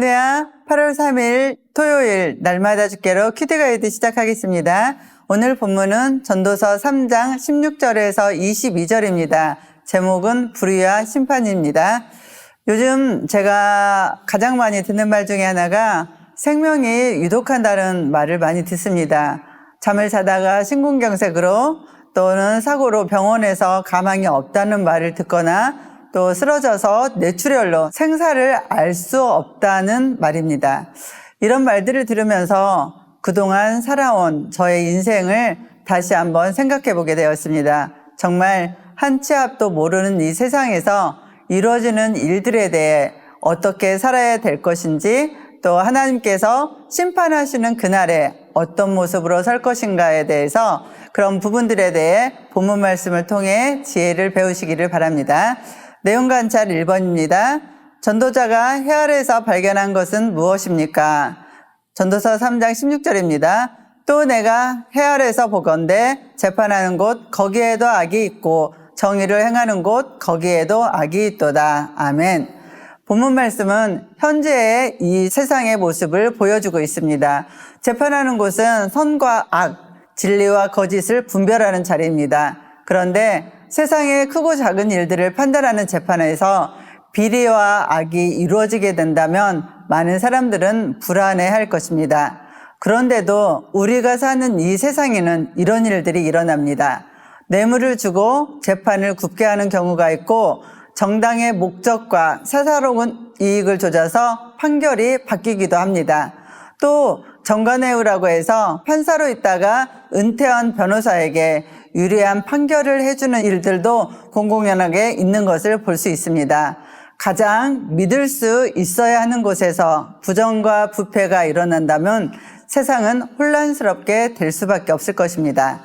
할렐루야. 8월 3일 토요일 날마다 주께로 퀴드 가이드 시작하겠습니다. 오늘 본문은 전도서 3장 16절에서 22절입니다. 제목은 불의와 심판입니다. 요즘 제가 가장 많이 듣는 말 중에 하나가 생명이 유독한다는 말을 많이 듣습니다. 잠을 자다가 심근경색으로 또는 사고로 병원에서 가망이 없다는 말을 듣거나 또 쓰러져서 뇌출혈로 생사를 알 수 없다는 말입니다. 이런 말들을 들으면서 그동안 살아온 저의 인생을 다시 한번 생각해 보게 되었습니다. 정말 한 치 앞도 모르는 이 세상에서 이루어지는 일들에 대해 어떻게 살아야 될 것인지 또 하나님께서 심판하시는 그날에 어떤 모습으로 살 것인가에 대해서 그런 부분들에 대해 본문 말씀을 통해 지혜를 배우시기를 바랍니다. 내용 관찰 1번입니다. 전도자가 해 아래에서 발견한 것은 무엇입니까? 전도서 3장 16절입니다. 또 내가 해 아래에서 보건대 재판하는 곳 거기에도 악이 있고 정의를 행하는 곳 거기에도 악이 있도다. 아멘. 본문 말씀은 현재의 이 세상의 모습을 보여주고 있습니다. 재판하는 곳은 선과 악, 진리와 거짓을 분별하는 자리입니다. 그런데 세상의 크고 작은 일들을 판단하는 재판에서 비리와 악이 이루어지게 된다면 많은 사람들은 불안해 할 것입니다. 그런데도 우리가 사는 이 세상에는 이런 일들이 일어납니다. 뇌물을 주고 재판을 굽게 하는 경우가 있고 정당의 목적과 사사로운 이익을 조져서 판결이 바뀌기도 합니다. 또 정관회우라고 해서 판사로 있다가 은퇴한 변호사에게 유리한 판결을 해주는 일들도 공공연하게 있는 것을 볼 수 있습니다. 가장 믿을 수 있어야 하는 곳에서 부정과 부패가 일어난다면 세상은 혼란스럽게 될 수밖에 없을 것입니다.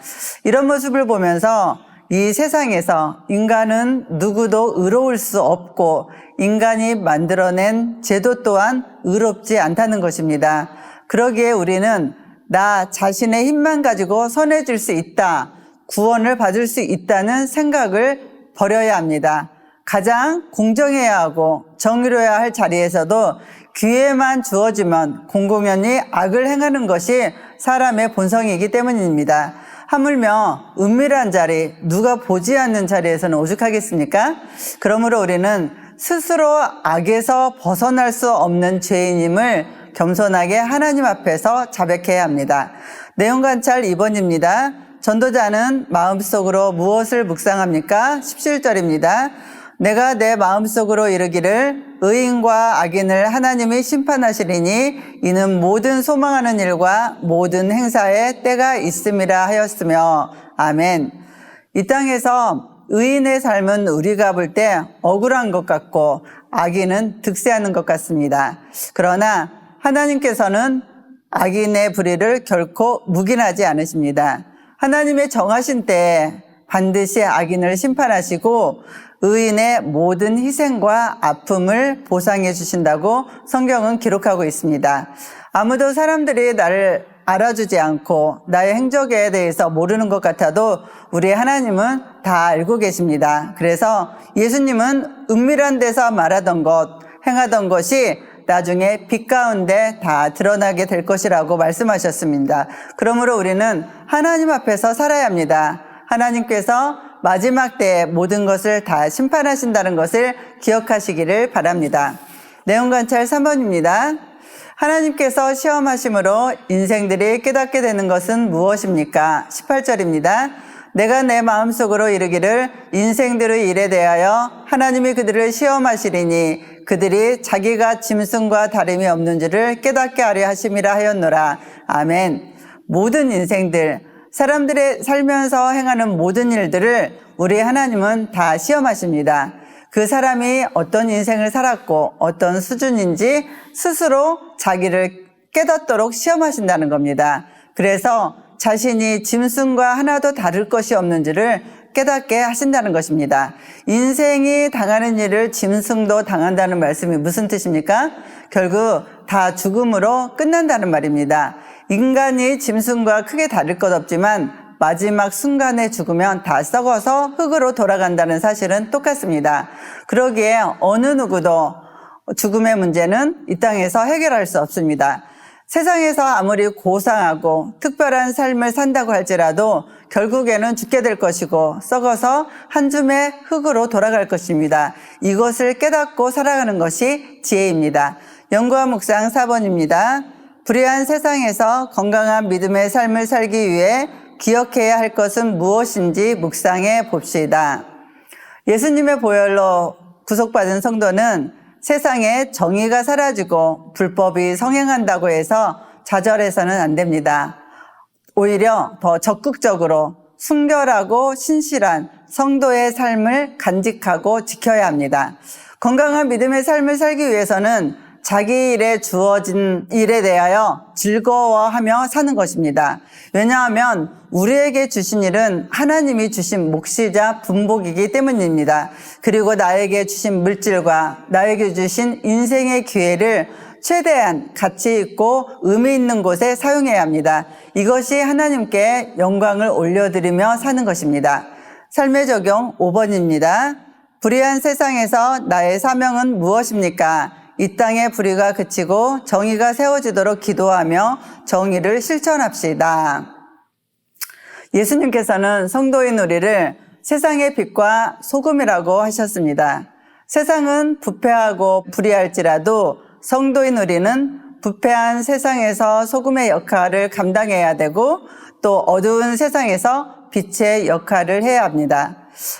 이런 모습을 보면서 이 세상에서 인간은 누구도 의로울 수 없고 인간이 만들어낸 제도 또한 의롭지 않다는 것입니다. 그러기에 우리는 나 자신의 힘만 가지고 선해질 수 있다. 구원을 받을 수 있다는 생각을 버려야 합니다. 가장 공정해야 하고 정의로야 할 자리에서도 기회만 주어지면 공공연히 악을 행하는 것이 사람의 본성이기 때문입니다. 하물며 은밀한 자리, 누가 보지 않는 자리에서는 오죽하겠습니까? 그러므로 우리는 스스로 악에서 벗어날 수 없는 죄인임을 겸손하게 하나님 앞에서 자백해야 합니다. 내용 관찰 2번입니다. 전도자는 마음속으로 무엇을 묵상합니까? 17절입니다. 내가 내 마음속으로 이르기를 의인과 악인을 하나님이 심판하시리니 이는 모든 소망하는 일과 모든 행사에 때가 있음이라 하였으며 아멘. 이 땅에서 의인의 삶은 우리가 볼 때 억울한 것 같고 악인은 득세하는 것 같습니다. 그러나 하나님께서는 악인의 불의를 결코 묵인하지 않으십니다. 하나님의 정하신 때에 반드시 악인을 심판하시고 의인의 모든 희생과 아픔을 보상해 주신다고 성경은 기록하고 있습니다. 아무도 사람들이 나를 알아주지 않고 나의 행적에 대해서 모르는 것 같아도 우리 하나님은 다 알고 계십니다. 그래서 예수님은 은밀한 데서 말하던 것, 행하던 것이 나중에 빛 가운데 다 드러나게 될 것이라고 말씀하셨습니다. 그러므로 우리는 하나님 앞에서 살아야 합니다. 하나님께서 마지막 때에 모든 것을 다 심판하신다는 것을 기억하시기를 바랍니다. 내용 관찰 3번입니다. 하나님께서 시험하심으로 인생들이 깨닫게 되는 것은 무엇입니까? 18절입니다. 내가 내 마음속으로 이르기를 인생들의 일에 대하여 하나님이 그들을 시험하시리니 그들이 자기가 짐승과 다름이 없는 줄을 깨닫게 하려 하심이라 하였노라. 아멘. 모든 인생들, 사람들의 살면서 행하는 모든 일들을 우리 하나님은 다 시험하십니다. 그 사람이 어떤 인생을 살았고 어떤 수준인지 스스로 자기를 깨닫도록 시험하신다는 겁니다. 그래서 자신이 짐승과 하나도 다를 것이 없는지를 깨닫게 하신다는 것입니다. 인생이 당하는 일을 짐승도 당한다는 말씀이 무슨 뜻입니까? 결국 다 죽음으로 끝난다는 말입니다. 인간이 짐승과 크게 다를 것 없지만 마지막 순간에 죽으면 다 썩어서 흙으로 돌아간다는 사실은 똑같습니다. 그러기에 어느 누구도 죽음의 문제는 이 땅에서 해결할 수 없습니다. 세상에서 아무리 고상하고 특별한 삶을 산다고 할지라도 결국에는 죽게 될 것이고 썩어서 한 줌의 흙으로 돌아갈 것입니다. 이것을 깨닫고 살아가는 것이 지혜입니다. 연구와 묵상 4번입니다. 불의한 세상에서 건강한 믿음의 삶을 살기 위해 기억해야 할 것은 무엇인지 묵상해 봅시다. 예수님의 보혈로 구속받은 성도는 세상에 정의가 사라지고 불법이 성행한다고 해서 좌절해서는 안 됩니다. 오히려 더 적극적으로 순결하고 신실한 성도의 삶을 간직하고 지켜야 합니다. 건강한 믿음의 삶을 살기 위해서는 자기 일에 주어진 일에 대하여 즐거워하며 사는 것입니다. 왜냐하면 우리에게 주신 일은 하나님이 주신 몫이자 분복이기 때문입니다. 그리고 나에게 주신 물질과 나에게 주신 인생의 기회를 최대한 가치 있고 의미 있는 곳에 사용해야 합니다. 이것이 하나님께 영광을 올려드리며 사는 것입니다. 삶의 적용 5번입니다. 불의한 세상에서 나의 사명은 무엇입니까? 이 땅의 불의가 그치고 정의가 세워지도록 기도하며 정의를 실천합시다. 예수님께서는 성도인 우리를 세상의 빛과 소금이라고 하셨습니다. 세상은 부패하고 불의할지라도 성도인 우리는 부패한 세상에서 소금의 역할을 감당해야 되고 또 어두운 세상에서 빛의 역할을 해야 합니다.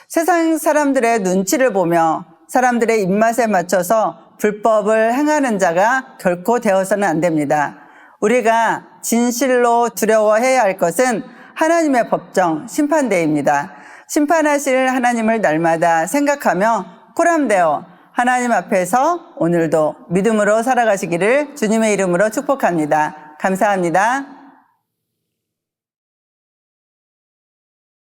세상 사람들의 눈치를 보며 사람들의 입맛에 맞춰서 불법을 행하는 자가 결코 되어서는 안 됩니다. 우리가 진실로 두려워해야 할 것은 하나님의 법정, 심판대입니다. 심판하실 하나님을 날마다 생각하며 코람되어 하나님 앞에서 오늘도 믿음으로 살아가시기를 주님의 이름으로 축복합니다. 감사합니다.